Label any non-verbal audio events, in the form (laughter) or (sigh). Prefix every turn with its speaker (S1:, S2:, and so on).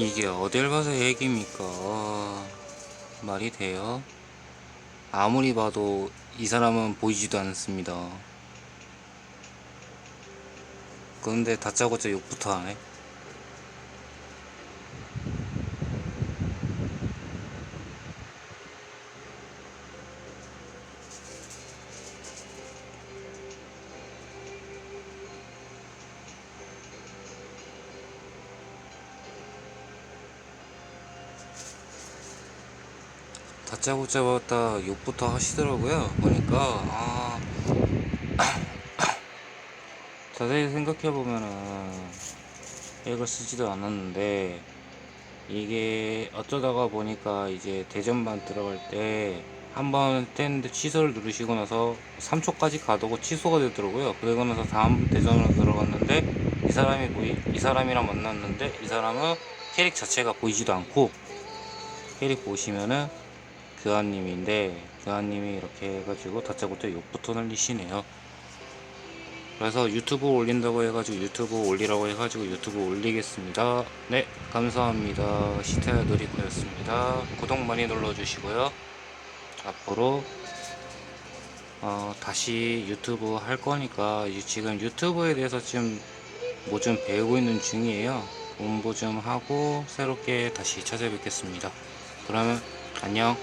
S1: 이게 어딜 봐서 얘기입니까? 말이 돼요? 아무리 봐도 이 사람은 보이지도 않습니다. 그런데 다짜고짜 욕부터 하네. 다짜고짜 봤다 욕부터 하시더라고요. 보니까 아 (coughs) 자세히 생각해 보면은 이걸 쓰지도 않았는데 이게 어쩌다가 보니까 이제 대전반 들어갈 때 한번 했는데 취소를 누르시고 나서 3초까지 가두고 취소가 되더라고요. 그러고 나서 다음 대전으로 들어갔는데 이 사람이 보이 이 사람이랑 만났는데 이 사람은 캐릭 자체가 보이지도 않고 캐릭 보시면은 교환님인데 교환님이 이렇게 해가지고 다짜고짜 욕부터 날리시네요. 그래서 유튜브 올린다고 해가지고 유튜브 올리라고 해가지고 유튜브 올리겠습니다. 네, 감사합니다. 시타야 놀이코였습니다. 구독 많이 눌러주시고요. 앞으로 어, 다시 유튜브 할 거니까 이- 지금 유튜브에 대해서 지금 뭐 좀 배우고 있는 중이에요. 공부 좀 하고 새롭게 다시 찾아뵙겠습니다. 그러면 안녕.